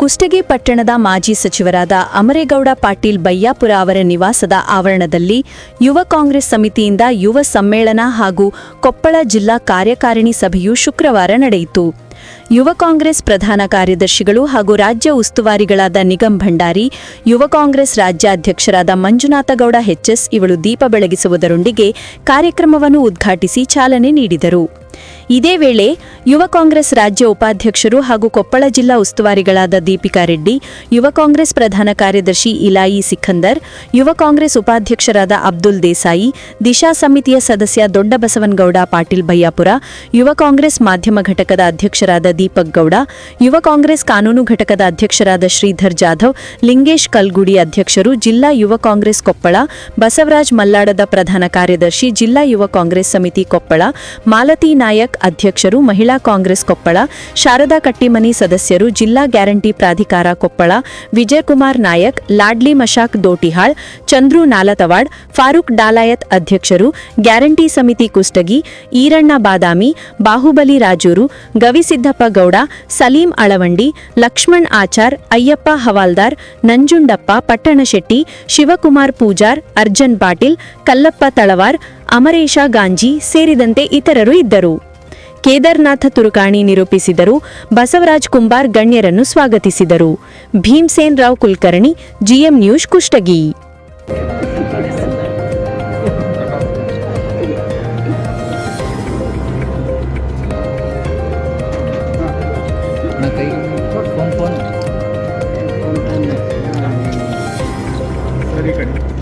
ಕುಷ್ಟಗಿ ಪಟ್ಟಣದ ಮಾಜಿ ಸಚಿವರಾದ ಅಮರೇಗೌಡ ಪಾಟೀಲ್ ಬಯ್ಯಾಪುರ ಅವರ ನಿವಾಸದ ಆವರಣದಲ್ಲಿ ಯುವ ಕಾಂಗ್ರೆಸ್ ಸಮಿತಿಯಿಂದ ಯುವ ಸಮ್ಮೇಳನ ಹಾಗೂ ಕೊಪ್ಪಳ ಜಿಲ್ಲಾ ಕಾರ್ಯಕಾರಿಣಿ ಸಭೆಯು ಶುಕ್ರವಾರ ನಡೆಯಿತು. ಯುವ ಕಾಂಗ್ರೆಸ್ ಪ್ರಧಾನ ಕಾರ್ಯದರ್ಶಿಗಳು ಹಾಗೂ ರಾಜ್ಯ ಉಸ್ತುವಾರಿಗಳಾದ ನಿಗಮ್ ಭಂಡಾರಿ, ಯುವ ಕಾಂಗ್ರೆಸ್ ರಾಜ್ಯಾಧ್ಯಕ್ಷರಾದ ಮಂಜುನಾಥಗೌಡ ಹೆಚ್ಎಸ್ ಇವಳು ದೀಪ ಬೆಳಗಿಸುವುದರೊಂದಿಗೆ ಕಾರ್ಯಕ್ರಮವನ್ನು ಉದ್ಘಾಟಿಸಿ ಚಾಲನೆ ನೀಡಿದರು. ಇದೇ ವೇಳೆ ಯುವ ಕಾಂಗ್ರೆಸ್ ರಾಜ್ಯ ಉಪಾಧ್ಯಕ್ಷರು ಹಾಗೂ ಕೊಪ್ಪಳ ಜಿಲ್ಲಾ ಉಸ್ತುವಾರಿಗಳಾದ ದೀಪಿಕಾ ರೆಡ್ಡಿ, ಯುವ ಕಾಂಗ್ರೆಸ್ ಪ್ರಧಾನ ಕಾರ್ಯದರ್ಶಿ ಇಲಾಯಿ ಸಿಖಂದರ್, ಯುವ ಕಾಂಗ್ರೆಸ್ ಉಪಾಧ್ಯಕ್ಷರಾದ ಅಬ್ದುಲ್ ದೇಸಾಯಿ, ದಿಶಾ ಸಮಿತಿಯ ಸದಸ್ಯ ದೊಡ್ಡಬಸವನಗೌಡ ಪಾಟೀಲ್ ಬಯ್ಯಾಪುರ ಯುವ ಕಾಂಗ್ರೆಸ್ ಮಾಧ್ಯಮ ಘಟಕದ ಅಧ್ಯಕ್ಷರಾದ ದೀಪಕ್ ಗೌಡ, ಯುವ ಕಾಂಗ್ರೆಸ್ ಕಾನೂನು ಘಟಕದ ಅಧ್ಯಕ್ಷರಾದ ಶ್ರೀಧರ್ ಜಾಧವ್, ಲಿಂಗೇಶ್ ಕಲ್ಗುಡಿ ಅಧ್ಯಕ್ಷರು ಜಿಲ್ಲಾ ಯುವ ಕಾಂಗ್ರೆಸ್ ಕೊಪ್ಪಳ, ಬಸವರಾಜ್ ಮಲ್ಲಾಡದ ಪ್ರಧಾನ ಕಾರ್ಯದರ್ಶಿ ಜಿಲ್ಲಾ ಯುವ ಕಾಂಗ್ರೆಸ್ ಸಮಿತಿ ಕೊಪ್ಪಳ, ಮಾಲತಿ ನಾಯಕ್ ಅಧ್ಯಕ್ಷರು ಮಹಿಳಾ ಕಾಂಗ್ರೆಸ್ ಕೊಪ್ಪಳ, ಶಾರದಾ ಕಟ್ಟಿಮನಿ ಸದಸ್ಯರು ಜಿಲ್ಲಾ ಗ್ಯಾರಂಟಿ ಪ್ರಾಧಿಕಾರ ಕೊಪ್ಪಳ, ವಿಜಯಕುಮಾರ್ ನಾಯಕ್, ಲಾಡ್ಲಿ ಮಶಾಕ್ ದೋಟಿಹಾಳ್, ಚಂದ್ರು ನಾಲತವಾಡ್, ಫಾರೂಕ್ ಡಾಲಾಯತ್ ಅಧ್ಯಕ್ಷರು, ಗ್ಯಾರಂಟಿ ಸಮಿತಿ ಕುಷ್ಟಗಿ, ಈರಣ್ಣ ಬಾದಾಮಿ, ಬಾಹುಬಲಿ ರಾಜೂರು ಗವಿಸಿದ್ದಪ್ಪ ಗೌಡ, ಸಲೀಂ ಅಳವಂಡಿ, ಲಕ್ಷ್ಮಣ್ ಆಚಾರ್, ಅಯ್ಯಪ್ಪ ಹವಾಲ್ದಾರ್, ನಂಜುಂಡಪ್ಪ ಪಟ್ಟಣಶೆಟ್ಟಿ, ಶಿವಕುಮಾರ್ ಪೂಜಾರ್, ಅರ್ಜನ್ ಪಾಟೀಲ್, ಕಲ್ಲಪ್ಪ ತಳವಾರ್, ಅಮರೇಶ ಗಾಂಜಿ ಸೇರಿದಂತೆ ಇತರರು ಇದ್ದರು. ಕೇದಾರ್ನಾಥ ತುರುಕಾಣಿ ನಿರೂಪಿಸಿದರು. ಬಸವರಾಜ್ ಕುಂಬಾರ್ ಗಣ್ಯರನ್ನು ಸ್ವಾಗತಿಸಿದರು. Bhimsen Rao Kulkarni GM news Kushtagi. ಸರಿ